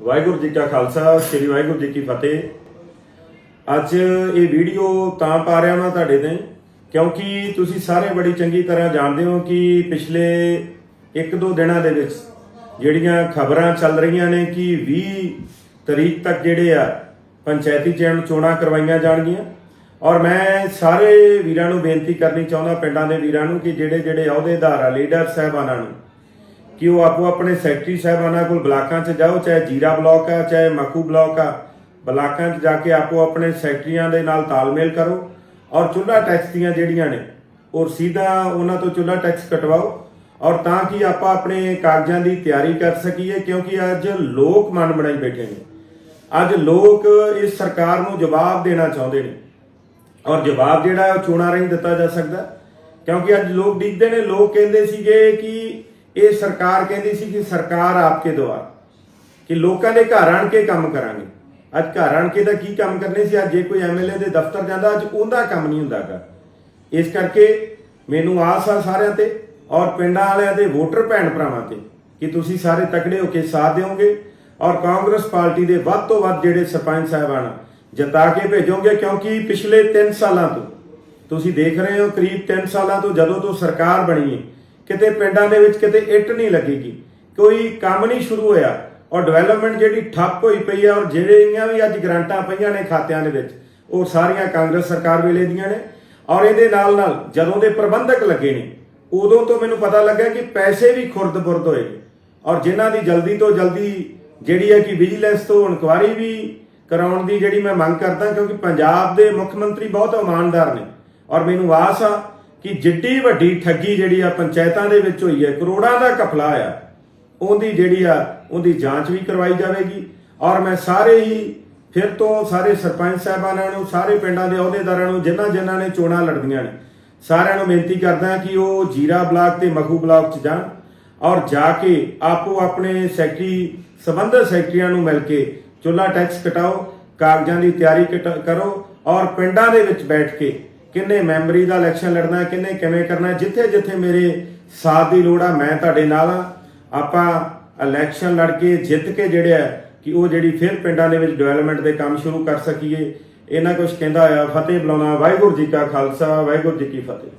ਵਾਹਿਗੁਰੂ ਜੀ ਕਾ ਖਾਲਸਾ, ਸ੍ਰੀ ਵਾਹਿਗੁਰੂ ਜੀ ਕੀ ਫਤਿਹ। ਅੱਜ ਇਹ ਵੀਡੀਓ ਤਾਂ ਪਾ ਰਿਹਾ ਮੈਂ ਤੁਹਾਡੇ ਤੇ, ਕਿਉਂਕਿ ਤੁਸੀਂ ਸਾਰੇ ਬੜੀ ਚੰਗੀ ਤਰ੍ਹਾਂ ਜਾਣਦੇ ਹੋ ਕਿ ਪਿਛਲੇ 1-2 ਦਿਨਾਂ ਦੇ ਵਿੱਚ ਜਿਹੜੀਆਂ ਖਬਰਾਂ ਚੱਲ ਰਹੀਆਂ ਨੇ ਕਿ 20 ਤਰੀਕ ਤੱਕ ਜਿਹੜੇ ਆ ਪੰਚਾਇਤੀ ਚੋਣ ਚੋਣਾਂ ਕਰਵਾਈਆਂ ਜਾਣਗੀਆਂ। ਔਰ ਮੈਂ ਸਾਰੇ ਵੀਰਾਂ ਨੂੰ ਬੇਨਤੀ ਕਰਨੀ ਚਾਹੁੰਦਾ, ਪਿੰਡਾਂ ਦੇ ਵੀਰਾਂ ਨੂੰ ਕਿ ਜਿਹੜੇ ਜਿਹੜੇ ਅਹੁਦੇਦਾਰ ਆ ਲੀਡਰ ਸਾਹਿਬਾਨਾਂ ਨੂੰ ਕਿ ਉਹ ਆਪੋ ਆਪਣੇ ਸੈਕਟਰੀ ਸਾਹਿਬਾਨਾਂ ਕੋਲ ਬਲਾਕਾਂ 'ਚ ਜਾਓ, ਚਾਹੇ ਜੀਰਾ ਬਲਾਕ ਆ, ਚਾਹੇ ਮੱਕੂ ਬਲਾਕ ਆ, ਬਲਾਕਾਂ 'ਚ ਜਾ ਕੇ ਆਪੋ ਆਪਣੇ ਸੈਕਟਰੀਆਂ ਦੇ ਨਾਲ ਤਾਲਮੇਲ ਕਰੋ ਔਰ ਚੁੱਲ੍ਹਾ ਟੈਕਸ ਦੀਆਂ ਜਿਹੜੀਆਂ ਨੇ, ਉਹ ਸਿੱਧਾ ਉਹਨਾਂ ਤੋਂ ਚੁੱਲ੍ਹਾ ਟੈਕਸ ਕਟਵਾਓ ਔਰ ਤਾਂ ਕਿ ਆਪਾਂ ਆਪਣੇ ਕਾਗਜ਼ਾਂ ਦੀ ਤਿਆਰੀ ਕਰ ਸਕੀਏ, ਕਿਉਂਕਿ ਅੱਜ ਲੋਕ ਮਨ ਬਣਾਈ ਬੈਠੇ ਨੇ। ਅੱਜ ਲੋਕ ਇਸ ਸਰਕਾਰ ਨੂੰ ਜਵਾਬ ਦੇਣਾ ਚਾਹੁੰਦੇ ਨੇ। ਔਰ ਜਵਾਬ ਜਿਹੜਾ ਉਹ ਚੋਣਾਂ ਰਾਹੀਂ ਦਿੱਤਾ ਜਾ ਸਕਦਾ, ਕਿਉਂਕਿ ਅੱਜ ਲੋਕ ਡਿੱਗਦੇ ਨੇ। ਲੋਕ ਕਹਿੰਦੇ ਸੀਗੇ ਕਿ ਇਹ ਸਰਕਾਰ ਕਹਿੰਦੀ ਸੀ ਕਿ ਸਰਕਾਰ ਆਪਕੇ ਦੁਆਰ, ਕਿ ਲੋਕਾਂ ਦੇ ਘਰ ਆਣ ਕੇ ਕੰਮ ਕਰਾਂਗੇ। ਅੱਜ ਘਰ ਆਣ ਕੇ ਤਾਂ ਕੀ ਕੰਮ ਕਰਨੇ ਸੀ? ਅੱਜ ਜੇ ਕੋਈ ਐਮਐਲਏ ਦੇ ਦਫ਼ਤਰ ਜਾਂਦਾ, ਅੱਜ ਉਹਦਾ ਕੰਮ ਨਹੀਂ ਹੁੰਦਾਗਾ ਇਸ ਕਰਕੇ ਮੈਨੂੰ ਆਸ ਆ ਸਾਰਿਆਂ ਤੇ ਔਰ ਪਿੰਡਾਂ ਵਾਲਿਆਂ ਦੇ ਵੋਟਰ ਭੈਣ ਭਰਾਵਾਂ ਤੇ, ਕਿ ਤੁਸੀਂ ਸਾਰੇ ਤਕੜੇ ਹੋ ਕੇ ਸਾਥ ਦਿਓਗੇ ਔਰ ਕਾਂਗਰਸ ਪਾਰਟੀ ਦੇ ਵੱਧ ਤੋਂ ਵੱਧ ਜਿਹੜੇ ਸਰਪੰਚ ਸਾਹਿਬਾਨ ਜਿਤਾ ਕੇ ਭੇਜੋਗੇ, ਕਿਉਂਕਿ ਪਿਛਲੇ 3 ਸਾਲਾਂ ਤੋਂ ਤੁਸੀਂ ਦੇਖ ਰਹੇ ਹੋ, ਕਰੀਬ 3 ਸਾਲਾਂ ਤੋਂ ਜਦੋਂ ਤੋਂ ਸਰਕਾਰ ਬਣੀ ਹੈ ਕਿਤੇ ਪਿੰਡਾਂ ਦੇ ਵਿੱਚ ਕਿਤੇ ਇੱਟ ਨਹੀਂ ਲੱਗੇਗੀ। ਕੋਈ ਕੰਮ ਨਹੀਂ ਸ਼ੁਰੂ ਹੋਇਆ। ਔਰ ਡਿਵੈਲਪਮੈਂਟ ਜਿਹੜੀ ਠੱਪ ਹੋਈ ਪਈ ਹੈ ਔਰ ਜਿਹੜੀਆਂ ਵੀ ਅੱਜ ਗ੍ਰਾਂਟਾਂ ਪਈਆਂ ਨੇ ਖਾਤਿਆਂ ਦੇ ਵਿੱਚ, ਉਹ ਸਾਰੀਆਂ ਕਾਂਗਰਸ ਸਰਕਾਰ ਵੇਲੇ ਦੀਆਂ ਨੇ। ਔਰ ਇਹਦੇ ਨਾਲ ਨਾਲ ਜਦੋਂ ਦੇ ਪ੍ਰਬੰਧਕ ਲੱਗੇ ਨੇ, ਉਦੋਂ ਤੋਂ ਮੈਨੂੰ ਪਤਾ ਲੱਗਾ ਕਿ ਪੈਸੇ ਵੀ ਖੁਰਦ-ਬੁਰਦ ਹੋਏ ਔਰ ਜਿਨ੍ਹਾਂ ਦੀ ਜਲਦੀ ਤੋਂ ਜਲਦੀ ਜਿਹੜੀ ਹੈ ਕਿ ਵਿਜੀਲੈਂਸ ਤੋਂ ਇਨਕੁਆਰੀ ਵੀ ਕਰਾਉਣ ਦੀ ਜਿਹੜੀ ਮੈਂ ਮੰਗ ਕਰਦਾ, ਕਿਉਂਕਿ ਪੰਜਾਬ ਦੇ ਮੁੱਖ ਮੰਤਰੀ ਬਹੁਤ ਇਮਾਨਦਾਰ ਨੇ। ਔਰ ਮੈਨੂੰ ਆਸ ਆ ਕਿ ਜਿੱਡੀ ਵੱਡੀ ਠੱਗੀ ਜਿਹੜੀ ਆ ਪੰਚਾਇਤਾਂ ਦੇ ਵਿੱਚ ਹੋਈ ਹੈ, ਕਰੋੜਾਂ ਦਾ ਕਪਲਾ ਆ, ਉਹਦੀ ਜਿਹੜੀ ਆ, ਉਹਦੀ ਜਾਂਚ ਵੀ ਕਰਵਾਈ ਜਾਵੇਗੀ। ਔਰ ਮੈਂ ਸਾਰੇ ਹੀ ਫਿਰ ਤੋਂ ਸਾਰੇ ਸਰਪੰਚ ਸਾਹਿਬਾਨਾਂ ਨੂੰ, ਸਾਰੇ ਪਿੰਡਾਂ ਦੇ ਅਹੁਦੇਦਾਰਾਂ ਨੂੰ, ਜਿਨ੍ਹਾਂ ਜਿਨ੍ਹਾਂ ਨੇ ਚੋਣਾਂ ਲੜਦੀਆਂ ਨੇ, ਸਾਰਿਆਂ ਨੂੰ ਬੇਨਤੀ ਕਰਦਾ ਕਿ ਉਹ ਜੀਰਾ ਬਲਾਕ ਤੇ ਮਖੂ ਬਲਾਕ 'ਚ ਜਾਣ ਔਰ ਜਾ ਕੇ ਆਪੋ ਆਪਣੇ ਸੈਕਟਰੀ, ਸਬੰਧਤ ਸੈਕਟਰੀਆਂ ਨੂੰ ਮਿਲ ਕੇ ਚੁੱਲਾ ਟੈਕਸ ਕਟਾਓ, ਕਾਗਜ਼ਾਂ ਦੀ ਤਿਆਰੀ ਕਟ- ਕਰੋ ਔਰ ਪਿੰਡਾਂ ਦੇ ਵਿੱਚ ਬੈਠ ਕੇ ਕਿੰਨੇ ਮੈਂਬਰੀ ਦਾ ਇਲੈਕਸ਼ਨ ਲੜਨਾ ਹੈ, ਕਿੰਨੇ ਕਿਵੇਂ ਕਰਨਾ ਹੈ, ਜਿੱਥੇ ਜਿੱਥੇ ਮੇਰੇ ਸਾਥ ਦੀ ਲੋੜ ਆ ਮੈਂ ਤੁਹਾਡੇ ਨਾਲ ਆ। ਆਪਾਂ ਇਲੈਕਸ਼ਨ ਲੜ ਕੇ ਜਿੱਤ ਕੇ ਜਿਹੜੇ ਆ ਕਿ ਉਹ ਜਿਹੜੀ ਫਿਰ ਪਿੰਡਾਂ ਦੇ ਵਿੱਚ ਡਿਵੈਲਪਮੈਂਟ ਦੇ ਕੰਮ ਸ਼ੁਰੂ ਕਰ ਸਕੀਏ। ਇਹਨਾਂ ਕੁਝ ਕਹਿੰਦਾ ਹੋਇਆ ਫਤਿਹ ਬੁਲਾਉਣਾ ਵਾਹਿਗੁਰੂ ਜੀ ਕਾ ਖਾਲਸਾ ਵਾਹਿਗੁਰੂ ਜੀ ਕੀ ਫਤਿਹ।